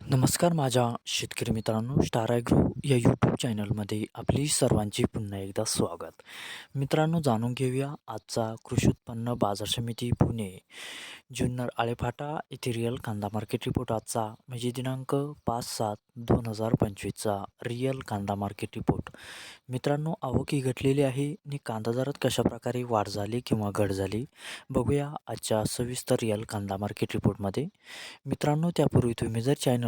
नमस्कार माझ्या शेतकरी मित्रांनो स्टार ॲग्रो या यूट्यूब चॅनलमध्ये आपली सर्वांची पुन्हा एकदा स्वागत. मित्रांनो जाणून घेऊया आजचा कृषी उत्पन्न बाजार समिती पुणे जुन्नर आळेफाटा येथे रिअल कांदा मार्केट रिपोर्ट आजचा म्हणजे दिनांक पाच सात दोन हजार पंचवीसचा रिअल कांदा मार्केट रिपोर्ट मित्रांनो आवकी घटलेली आहे आणि कांदा दरात कशाप्रकारे वाढ झाली किंवा घट झाली बघूया आजच्या सविस्तर रिअल कांदा मार्केट रिपोर्टमध्ये मित्रांनो त्यापूर्वी तुम्ही जर चॅनल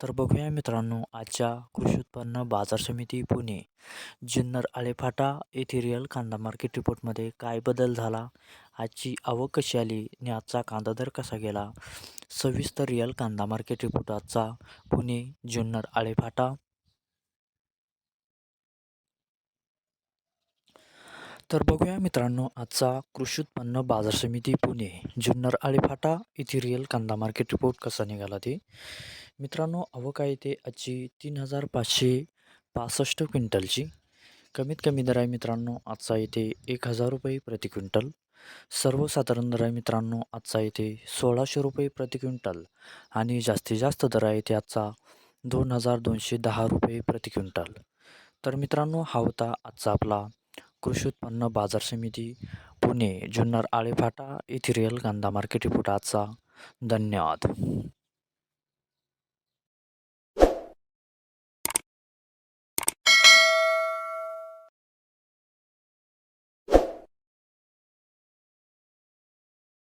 तर बघूया मित्रांनो आजच्या कृषी उत्पन्न बाजार समिती पुणे जुन्नर आलेफाटा एथेरियल कांदा मार्केट रिपोर्टमध्ये काय बदल झाला आजची आवक कशी आली आणि आजचा कांदा दर कसा गेला? सविस्तर रिअल कांदा मार्केट रिपोर्ट आजचा पुणे जुन्नर आळेफाटा. तर बघूया मित्रांनो आजचा कृषी उत्पन्न बाजार समिती पुणे जुन्नर आळेफाटा इथे रिअल कांदा मार्केट रिपोर्ट कसा निघाला ते. मित्रांनो आवक आहे ते आजची तीन हजार पाचशे पासष्ट क्विंटलची. कमीत कमी दर आहे मित्रांनो आजचा येथे एक हजार रुपये प्रति क्विंटल. सर्वसाधारण दर आहे मित्रांनो आजचा येथे सोळाशे रुपये प्रति क्विंटल. आणि जास्तीत जास्त दर आहे ते आजचा दोन हजार दोनशे दहा रुपये प्रति क्विंटल. तर मित्रांनो हा होता आजचा आपला कृषी उत्पन्न बाजार समिती पुणे जुन्नर आळेफाटा इथिरियल गांधा कांदा मार्केट रिपोर्ट आजचा. धन्यवाद.